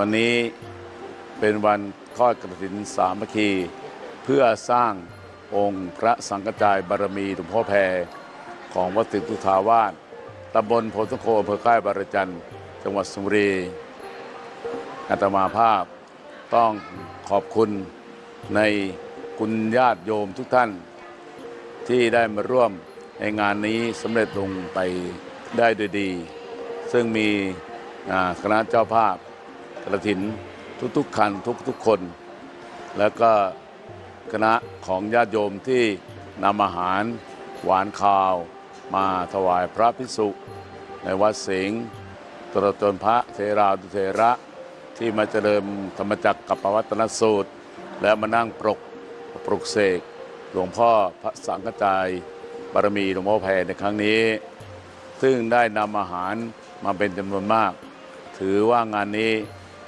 วันนี้เป็นวันทอดกระถินสามัคคี เพื่อสร้างองค์พระสังฆจายบารมีหลวงพ่อแพรของวัดติตุทาวาสตำบลโพธิโคอำเภอค่ายบารจันต์จังหวัดสุรีอาตมาภาพต้องขอบคุณในคุณญาติโยมทุกท่าน ที่ได้มาร่วมในงานนี้สำเร็จลงไปได้ด้วยดี ซึ่งมีคณะเจ้าภาพ กระถินทุกๆคันทุกๆคน แล้วก็คณะของญาติโยมที่นำอาหารหวานข้าว มาถวายพระพิสุในวัดสิงห์ตลอดจนพระเทราดุเทระที่มาเจริญธรรมจักรกับปวัตนสูตร และมานั่งปรกปรุกเสกหลวงพ่อพระสังฆจายบารมีหลวงพ่อแพรในครั้งนี้ ซึ่งได้นำอาหารมาเป็นจำนวนมาก ถือว่างานนี้